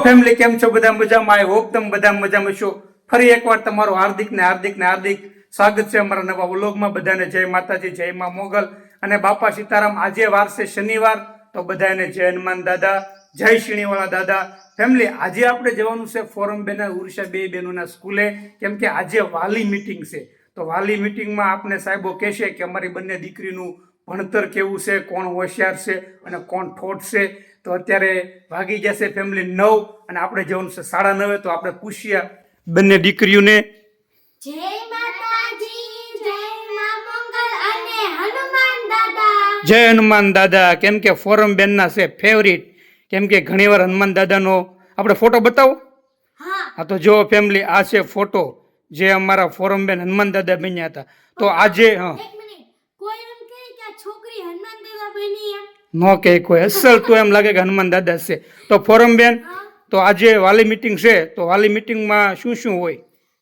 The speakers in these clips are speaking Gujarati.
ફેમિલી કેમ છો? બધા મજામાં? આઈ હોપ તમે બધા મજામાં છો. ફરી એકવાર તમારું હાર્દિક ને હાર્દિક ને હાર્દિક સ્વાગત છે અમારા નવા વ્લોગમાં. બધાને જય માતાજી, જય મા મોગલ. અને બાપા સીતારામ આજે વાર છે શનિવાર, તો બધાને જય હનુમાન દાદા, જય શ્રીનીવાળા દાદા. ફેમિલી આજે આપણે જવાનું છે ફોરમ બેના ઉર્ષા બે બહેનોના સ્કૂલે. કેમ કે આજે વાલી મિટિંગ છે. તો વાલી મિટિંગમાં આપણે સાહેબો કહેશે કે અમારી બંને દીકરીનું ભણતર કેવું છે કોણ હોશિયાર છે અને કોણ ઠોઠ છે તો અત્યારે ભાગી જશે ફેમિલી નવ અને આપણે જવાનું છે સાડા નવે તો આપણે પૂછ્યા બંને દીકરીઓને. જય માતાજી જય મા મંગલ અને હનુમાન દાદા. જય હનુમાન દાદા. કેમ કે ફોરમ બેનના છે ફેવરિટ કેમ કે ઘણીવાર હનુમાન દાદાનો આપણે ફોટો બતાવો? હા. હા તો જો ફેમિલી આ છે ફોટો જે અમારા ફોરમ બેન હનુમાન દાદા બન્યા હતા. તો આજે હા. છોકરી હનુમાન દાદા બની નો કે કોઈ. અસલ તો એમ લાગે કે હનુમાન દાદા છે. તો ફોરમ બેન તો આજે વાલી મીટિંગ છે. તો વાલી મીટિંગમાં શું શું હોય?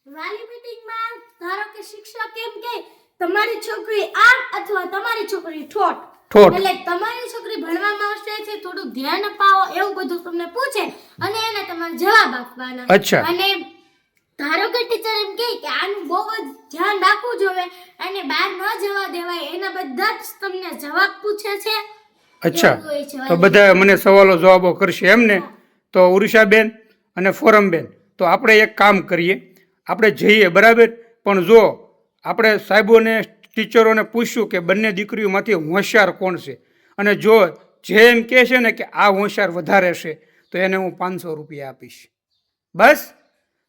વાલી મીટિંગમાં ધારો કે શિક્ષક એમ કે તમારી છોકરી આમ અથવા તમારી છોકરી ઠોઠ. ઠોઠ. એટલે તમારી છોકરી ભણવામાં આવશે છે થોડું ધ્યાન અપાવો એવું બધું તમને પૂછે અને એને તમારે જવાબ આપવાના. અચ્છા. અને ધારો કે ટીચર એમ કહે કે આનું બહુ જ ધ્યાન રાખવું જોઈએ અને બહાર ન જવા દેવાય એના બધા જ તમને જવાબ પૂછે છે. અચ્છા તો બધા મને સવાલો જવાબો કરશે એમ ને તો ઉષાબેન અને ફોરમબેન તો આપણે એક કામ કરીએ. આપણે જઈએ બરાબર? પણ જો આપણે સાહેબોને ટીચરોને પૂછ્યું કે બંને દીકરીઓમાંથી હોશિયાર કોણ છે? અને જો જે એમ કહે છે ને કે આ હોશિયાર વધારે છે તો એને હું પાંચસો રૂપિયા આપીશ. બસ?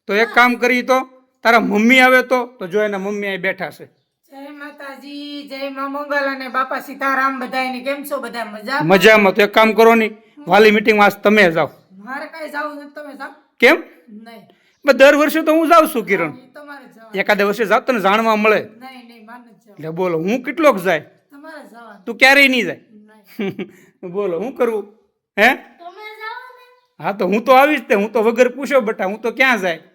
તો એક કામ કરી તો તારા મમ્મી આવે તો તો જો એના મમ્મી અહીં બેઠા છે. જય માતાજી જય મા મંગલ અને બાપા સીતારામ બધાયને કેમ છો? બધા મજા મજામાં. તો એક કામ કરો નહીં વાલી મિટિંગમાં આજ તમે જાઓ. મારે કઈ જાવું નથી તમે જાઓ? કેમ? નહીં. પણ દર વર્ષે તો હું જાઉં છું કિરણ. એકાદે વર્ષે તને જાણવા મળે. જવા એટલે બોલો હું કેટલોક જાય? તું ક્યારેય નહીં જાય? બોલો હું કરવું હે? ને. હા તો હું તો આવીશ તે હું તો વગર પૂછો બટા હું તો ક્યાં જાય?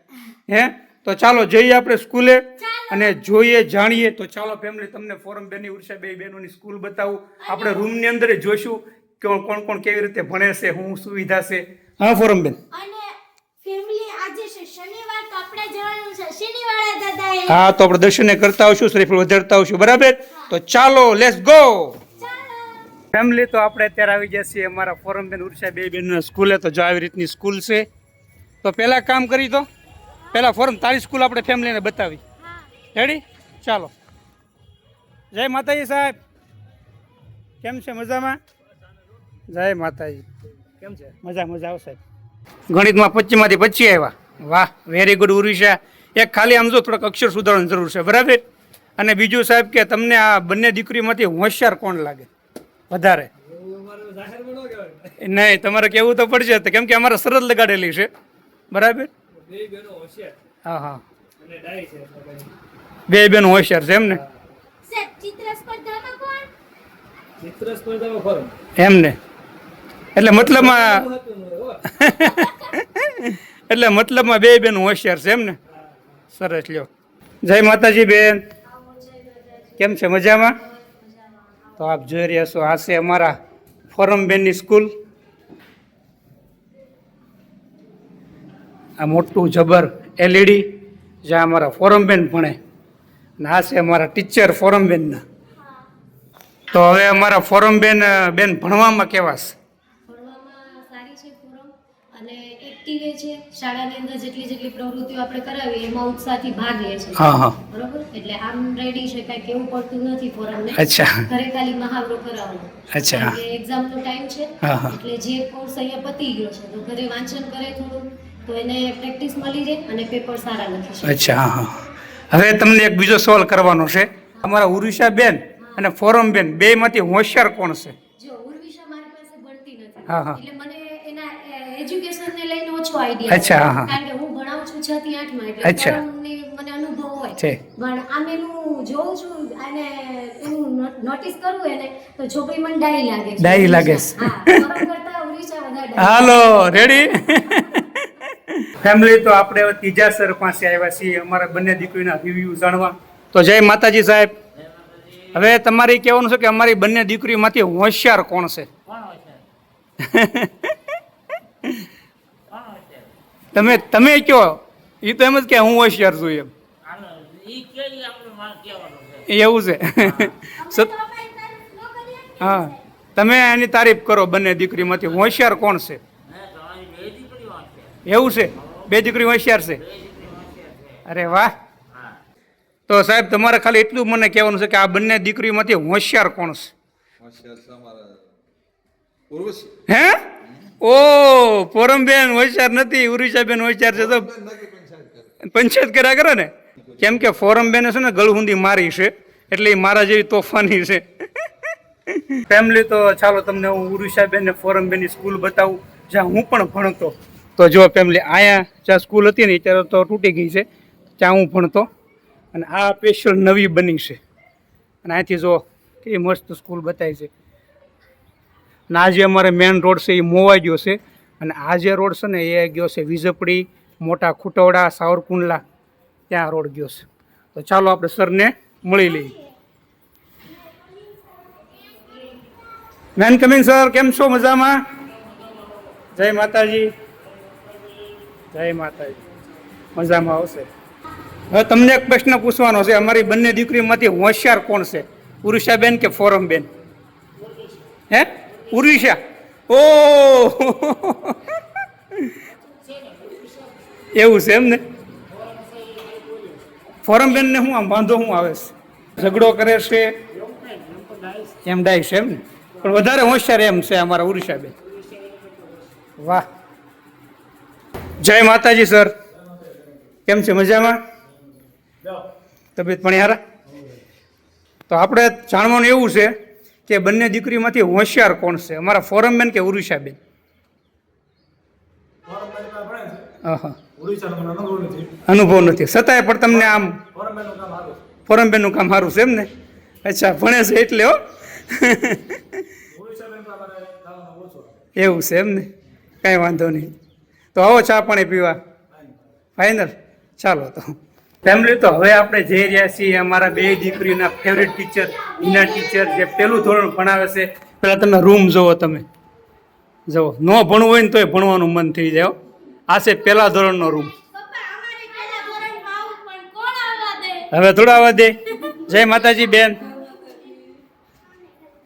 હે? તો ચાલો જઈએ આપણે સ્કૂલે અને જોઈએ જાણીએ. તો ચાલો ફેમિલી તમને ફોરમ બેની ઉર્ષા બે બહેનોની સ્કૂલ બતાવું. આપણે રૂમની અંદર જોઈશું કે કોણ કોણ કેવી રીતે ભણે છે શું સુવિધા છે. હા ફોરમ બેન. હા તો આપણે દર્શને કરતા આવશું શ્રીફળ વધારતા આવશું. બરાબર? તો ચાલો લેટ્સ ગો ફેમિલી તો આપણે અત્યારે આવી ગયા છીએ અમારા ફોરમ બેન ઉર્ષા બે બેનના સ્કૂલે. તો જો આવી રીતની સ્કૂલ છે. તો પહેલાં કામ કરી તો પહેલાં ફોર્મ તારી સ્કૂલ આપણે ફેમિલીને બતાવી. રેડી ચાલો. જય માતાજી સાહેબ. કેમ છે મજામાં? જય માતાજી. કેમ છે? મજા મજા આવો સાહેબ. ગણિતમાં પચીમાંથી પચી આવ્યા. વાહ વેરી ગુડ ઉર્વિશા એક ખાલી આમ જો થોડોક અક્ષર સુધારવાની જરૂર છે. બરાબર? અને બીજું સાહેબ કે તમને આ બંને દીકરીમાંથી હોશિયાર કોણ લાગે? વધારે. નહીં તમારે કહેવું તો પડશે. તો કેમ કે અમારે શરત લગાડેલી છે. બરાબર? હા હા. બે બેન હોશિયાર છે એમ ને? સાહેબ ચિત્ર સ્પર્ધામાં કોણ? ચિત્ર સ્પર્ધામાં ફોરમ એમ ને. એટલે મતલબમાં એટલે મતલબમાં બે બેન હોશિયાર છે એમ ને? સરસ લ્યો. જય માતાજી બેન. કેમ છે? મજામાં? તો આપ જોઈ રહ્યા છો આ છે અમારા ફોરમ બેનની સ્કૂલ. આ મોટું જબર એલઈડી જ્યાં અમારા ફોરમ બેન ભણે. અને આ છે અમારા ટીચર ફોરમ બેનના તો હવે અમારા ફોરમ બેન બેન ભણવામાં કેવા છે? ભણવામાં સારી છે અને એક્ટિવ છે. શાળાની અંદર જેટલી જેટલી પ્રવૃત્તિઓ આપણે કરાવીએ એમાં ઉત્સાહથી ભાગ લે છે બરોબર? એટલે આમ રેડી છે કાંઈ કેવું પડતું નથી ફોરમને. અચ્છા. ઘરે ખાલી મહાવરો કરાવવાનો. અચ્છા. એક્ઝામનો ટાઈમ છે. એટલે જે કોર્સ અહીંયા પતી ગયો છે તો ઘરે વાંચન કરે થોડું. તો એને પ્રેક્ટિસ મળી રહે અને પેપર સારા લખી શકે અચ્છા હા હા. હવે તમને એક બીજો સવાલ કરવાનો છે. અમારા ઉર્વિશા બેન અને ફોરમ બેન બે માંથી હોશિયાર કોણ છે? જો ઉર્વિશા મારી પાસે ભણતી નથી. હા, હા. એટલે મને એના એજ્યુકેશનને લઈને ઓછો આઈડિયા અચ્છા, હા, હા. કારણ કે હું ભણાવું છું છ થી આઠમાં એટલે અચ્છા. મને અનુભવ હોય. છે. પણ આમ એનું જોઉં છું અને એનું નોટિસ કરું એને તો છોકરી મને ડાઈ લાગે ડાઈ હા. હાલો રેડી ફેમિલી તો આપણે હવે ત્રીજા સર પાસે આવ્યા છીએ, અમારા બંને દીકરીના રિવ્યુ જાણવા. તો જય માતાજી સાહેબ. હવે તમારે કહેવાનું છે કે અમારી બંને દીકરીમાંથી હોશિયાર કોણ છે? તમે તમે કયો? એ તો એમ જ કે હું હોશિયાર છું એમ. એવું છે. હા, તમે એની તારીફ કરો બંને દીકરીમાંથી. હોશિયાર કોણ છે? એવું છે. બે દીકરી હોશિયાર છે. અરે વાહ. તો સાહેબ તમારે ખાલી એટલું મને કહેવાનું છે કે આ બંને દીકરીમાંથી હોશિયાર કોણ છે? હે? ઓ પોરમબેન હોશિયાર નથી ઉરુષાબેન હોશિયાર છે તો પંચાયત કર્યા કરે ને? કેમ કે ફોરમબેને છે ને ગળહુંદી મારી છે એટલે એ મારા જેવી તોફાની છે. ફેમિલી તો ચાલો તમને હું ઉરુષાબેન ને ફોરમબેનની સ્કૂલ બતાવું જ્યાં હું પણ ભણતો. તો જો ફેમિલી અહીંયા જ્યાં સ્કૂલ હતી ને ત્યારે તો તૂટી ગઈ છે. ત્યાં હું ભણતો. અને આ સ્પેશિયલ નવી બની છે. અને અહીંથી જો કેવી મસ્ત સ્કૂલ બતાવી છે. અને આજે અમારે મેન રોડ છે એ મોવાઈ ગયો છે. અને આ જે રોડ છે ને, એ ગયો છે વિઝપડી મોટા ખુટવડા, સાવરકુંડલા. ત્યાં રોડ ગયો છે. તો ચાલો આપણે સરને મળી લઈએ. મેન કમિંગ સર કેમ છો? મજામાં? જય માતાજી. જય માતાજી. મજામાં આવશે. હવે તમને એક પ્રશ્ન પૂછવાનો છે, અમારી બંને દીકરીમાંથી હોશિયાર કોણ છે? પુરુષાબેન કે ફોરમબેન? હે? ઉરુષા ઓ! એવું છે એમ ને? ફોરમ બેન ને હું આમ વાંધો હું આવે છે. ઝઘડો કરે છે. એમ ડાય છે એમ ને? પણ વધારે હોશિયાર એમ છે અમારા ઉર્વિશાબેન વાહ. જય માતાજી સર. કેમ છે? મજામાં? તબિયત પણ યાર તો આપણે જાણવાનું એવું છે કે બંને દીકરીમાંથી હોશિયાર કોણ છે? અમારા ફોરમબેન કે ઉરુષાબેન? આહા. અનુભવ નથી. છતાંય પણ તમને આમ ફોરમબેનનું કામ સારું છે એમ ને? અચ્છા ભણે છે એટલે હો. એવું છે એમ ને? કાંઈ વાંધો નહીં. તો આવો ચા પાણી પીવા. ફાઇનલ ચાલો તો. ફેમિલી તો હવે આપણે જઈ રહ્યા છીએ અમારા બે દીકરીના ફેવરેટ ટીચર હિના ટીચર જે પહેલું ધોરણ ભણાવે છે. પહેલાં તમે રૂમ જુઓ તમે. જુઓ. ન ભણવું હોય ને તોય ભણવાનું મન થઈ જાય આ છે પહેલા ધોરણનો રૂમ હવે થોડા આવવા દે. જય માતાજી બેન.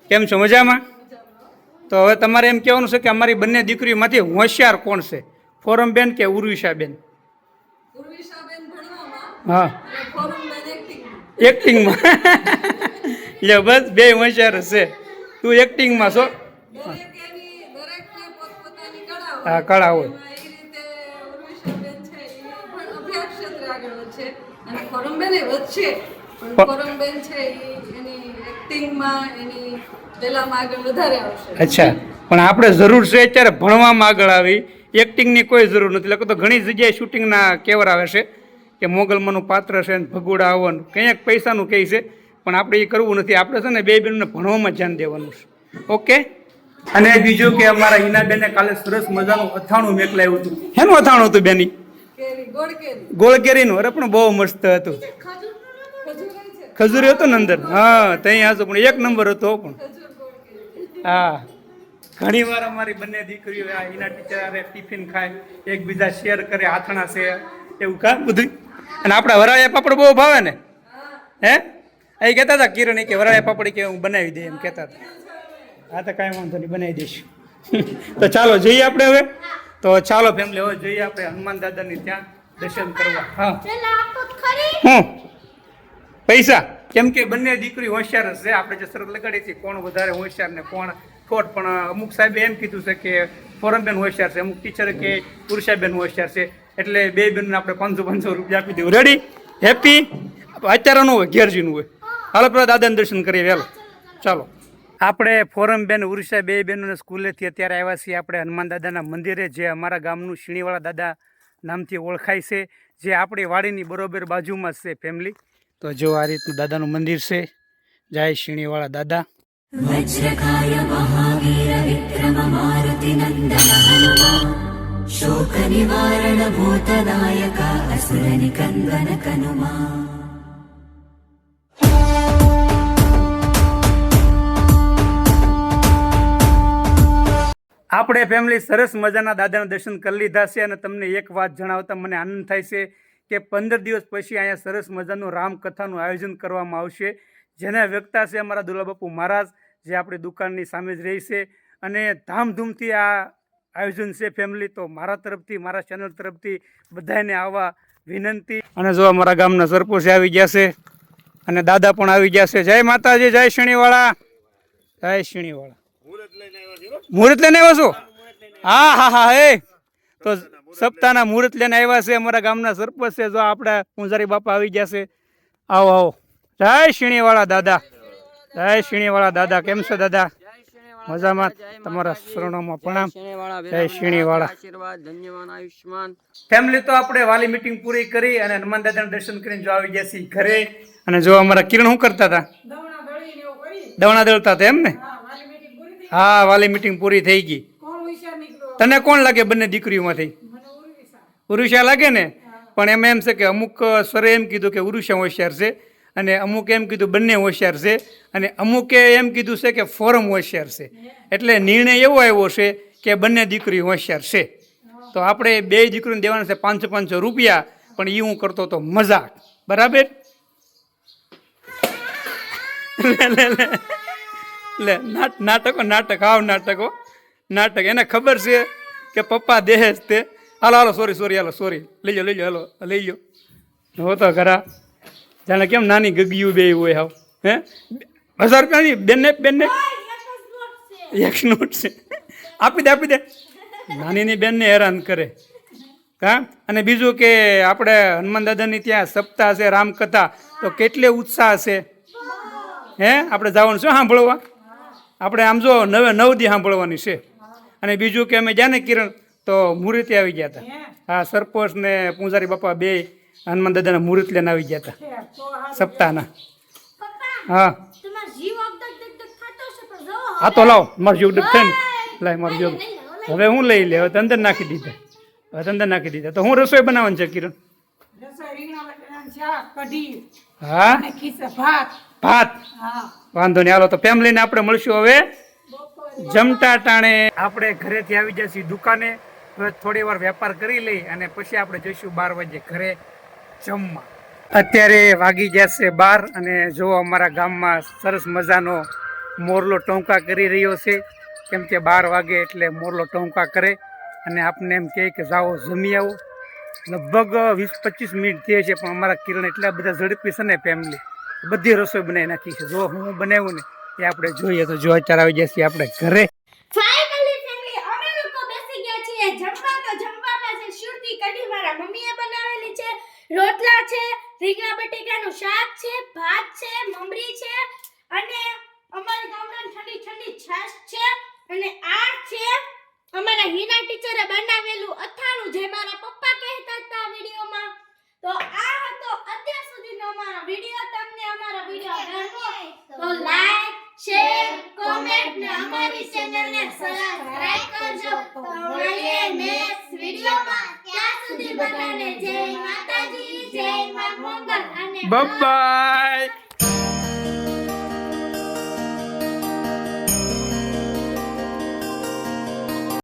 કેમ છો? મજામાં? તો હવે તમારે એમ કહેવાનું છે કે અમારી બંને દીકરીઓમાંથી હોશિયાર કોણ છે? ફોરમ બેન કે ઉર્વિશા બેન હા. એક્ટિંગમાં. લે બસ બે હોશિયાર છે તું એક્ટિંગમાં છો? હા કળા હોય. અચ્છા. પણ આપણે જરૂર છે અત્યારે ભણવામાં આગળ આવી. એક્ટિંગની કોઈ જરૂર નથી. લખો તો ઘણી જગ્યાએ શૂટિંગના કેવર આવે છે કે મોગલમાંનું પાત્ર છે ને ભગુડા આવવાનું કંઈક પૈસાનું કહે છે પણ આપણે એ કરવું નથી. આપણે છે ને બે બેનને ભણવામાં ધ્યાન દેવાનું છે. ઓકે? અને બીજું કે અમારા હિનાબેને કાલે સરસ મજાનું અથાણું મેકલાયું હતું. હેનું અથાણું હતું બેની? ગોળ કેરી. ગોળકેરીનું? અરે પણ બહુ મસ્ત હતું. ખજૂરી હતો ને અંદર? હા ત્યાં હાજુ પણ એક નંબર હતો પણ. હા. ઘણી વાર અમારી બંને દીકરીઓ આ એના ટીચર ટિફિન ખાય એકબીજા શેર કરે આથણા છે એવું કામ બધું અને આપણા વરાળિયા પાપડ બહુ ભાવે ને? હે? એ કહેતા હતા કિરણ કે વરાળિયા પાપડી કે હું બનાવી દે એમ કહેતા હતા. હા તો કાંઈ વાંધો નહીં બનાવી દઈશું. તો ચાલો જઈએ આપણે હવે? તો ચાલો ફેમિલી હવે જઈએ આપણે હનુમાન દાદાની ત્યાં દર્શન કરવા. હા. હું? પૈસા? કેમ કે બંને દીકરી હોશિયાર હશે છે. આપણે જે શરત લગાડી છે કોણ વધારે હોશિયાર ને કોણ ખોટ પણ અમુક સાહેબે એમ કીધું છે કે ફોરમબેન હોશિયાર છે. અમુક ટીચરે કે પુરુષાબેન હોશિયાર છે. એટલે બે બેનને આપણે પાંચસો પાંચસો રૂપિયા આપી દેવું. રેડી હેપી અત્યારે નું હોય ઘેરજીનું હોય. હાલો પેલા દાદાને દર્શન કરીએ. વહેલો ચાલો. આપણે ફોરમ બેન ઉર્ષા બે બહેનોને સ્કૂલેથી અત્યારે આવ્યા છીએ. આપણે હનુમાન દાદાના મંદિરે જે અમારા ગામનું શીણીવાળા દાદા નામથી ઓળખાય છે જે આપણી વાડીની બરોબર બાજુમાં જ છે ફેમિલી તો જો આ રીતનું દાદાનું મંદિર છે. જય શીણીવાળા દાદા. वज्रकाय महावीर विक्रम मारुतिनन्दन हनुमा शोकनिवारण भूतनायका असुरनिकन्दन कनुमा આપણે ફેમિલી સરસ મજાના દાદાના દર્શન કરી લીધા છે અને તમને એક વાત જણાવતા મને આનંદ થાય છે કે પંદર દિવસ પછી અહીંયા સરસ મજાનું રામકથાનું આયોજન કરવામાં આવશે જેના વ્યક્તા છે અમારા દુર્લાબાપુ મહારાજ જે આપણી દુકાનની સામે જ રહી છે અને ધામધૂમથી આ આયોજન છે ફેમિલી તો મારા તરફથી, મારા ચેનલ તરફથી બધાને આવવા વિનંતી. અને જો અમારા ગામના સરપંચ આવી ગયા છે. અને દાદા પણ આવી ગયા છે. જય માતાજી, જય શનિવાળા જય શનિવાળા મુહૂર્ત લઈને આવ્યા છો? હા હા હા એ તો સપ્તાહના મુહૂર્ત લઈને આવ્યા છે અમારા ગામના સરપંચ છે. જો આપણા પૂંજારી બાપા આવી ગયા છે. આવો આવો. જય શિણીવાળા દાદા. જય શિણીવાળા દાદા કેમ છો દાદા? મજામાં? તમારા શરણોમાં પ્રણામ. જય શિણીવાળા. આશીર્વાદ ધન્યવાદ આયુષ્માન ફેમિલી તો આપણે વાલી મીટિંગ પૂરી કરી અને હનુમાન દાદાના દર્શન કરીને જો આવી ગયા છીએ ઘરે. અને જો અમારા કિરણ શું કરતા હતા? દવણા દળતા હતા એમ ને? હા મારી meeting પૂરી થઈ હા વાલી મીટિંગ પૂરી થઈ ગઈ. કોણ હોશિયાર નીકળ્યો? તને કોણ લાગે બંને દીકરીઓમાંથી? મને ઉરુષા લાગે ને? પણ એમ એમ છે કે અમુક સરે એમ કીધું કે ઉરુષા હોશિયાર છે. અને અમુકે એમ કીધું બંને હોશિયાર છે. અને અમુકે એમ કીધું છે કે ફોરમ હોશિયાર છે. એટલે નિર્ણય એવો આવ્યો છે કે બંને દીકરી હોશિયાર છે. તો આપણે બે દીકરીને દેવાના છે પાંચસો પાંચસો રૂપિયા, પણ એ હું કરતો તો મજાક. બરાબર? લે નાટકો, નાટક આવ નાટકો. નાટક. એને ખબર છે કે પપ્પા દેહ તે. Hello hello sorry sorry hello sorry લઈ લો લઈ લો હાલો, લઈ લો હો તો ખરા. જાણે કેમ નાની ગગિયું બે હોય હાવ હે? હજાર રૂપિયાની બેનને બેનને? એક નોટ છે. આપી દે આપી દે. નાનીની બેનને હેરાન કરે. હા? અને બીજું કે આપણે હનુમાન દાદાની ત્યાં સપ્તાહ છે રામકથા. તો કેટલે ઉત્સાહ છે? હે? આપણે જવાનું શું સાંભળવા? આપણે આમ જો નવે નવ દી સાંભળવાની છે. અને બીજું કે અમે જ્યાં ને કિરણ તો મુહૂર્તે આવી ગયા હતા હા સરપંચ ને પૂંજારી બાપા બે હનુમાન દાદાના મુહૂર્ત લઈને આવી ગયા હતા. સપ્તાહના. હા. હા તો લાવો મારો જીવ ડગ થાય ને લાય મારો જીવ. હવે હું લઈ લે હવે અંદર નાખી દીધા. હવે અંદર નાખી દીધા. તો હું રસોઈ બનાવવાની છે કિરણ? હા? ભાત. ભાત? વાંધો નહીં હાલો તો ફેમિલીને આપણે મળશું હવે. જમતા ટાણે આપણે ઘરેથી આવી જઈશું દુકાને. હવે થોડી વાર વેપાર કરી લઈ અને પછી આપણે જઈશું બાર વાગે ઘરે. જમવા. અત્યારે વાગી ગયા છે બાર અને જો અમારા ગામમાં સરસ મજાનો મોરલો ટોંકા કરી રહ્યો છે. કેમ કે બાર વાગે એટલે મોરલો ટોંકા કરે અને આપને એમ કહે કે જાઓ જમી આવો. લગભગ વીસ પચીસ મિનિટ થઈ છે, પણ અમારા કિરણ એટલા બધા ઝડપી છે ને ફેમિલી બધી રસોઈ બનાવી નાખી છે. જો હું બનાવ્યું ને એ આપણે જોઈએ તો જો અત્યારે આવી જશે આપણે ઘરે ફાઇનલી ફેમિલી અમે લોકો બેસી ગયા છીએ જમવા તો જમવામાં છે શુરતી કઢી મારા મમ્મીએ બનાવેલી છે રોટલા છે, રીંગણા બટેકાનું શાક છે, ભાત છે, મમરી છે અને અમારી ગામડાની ઠંડી ઠંડી છાશ છે અને આ છે અમારા હિના ટીચરે બનાવેલું અથાણું જે મારા પપ્પા કહેતા હતા વિડીયોમાં. Bye-bye.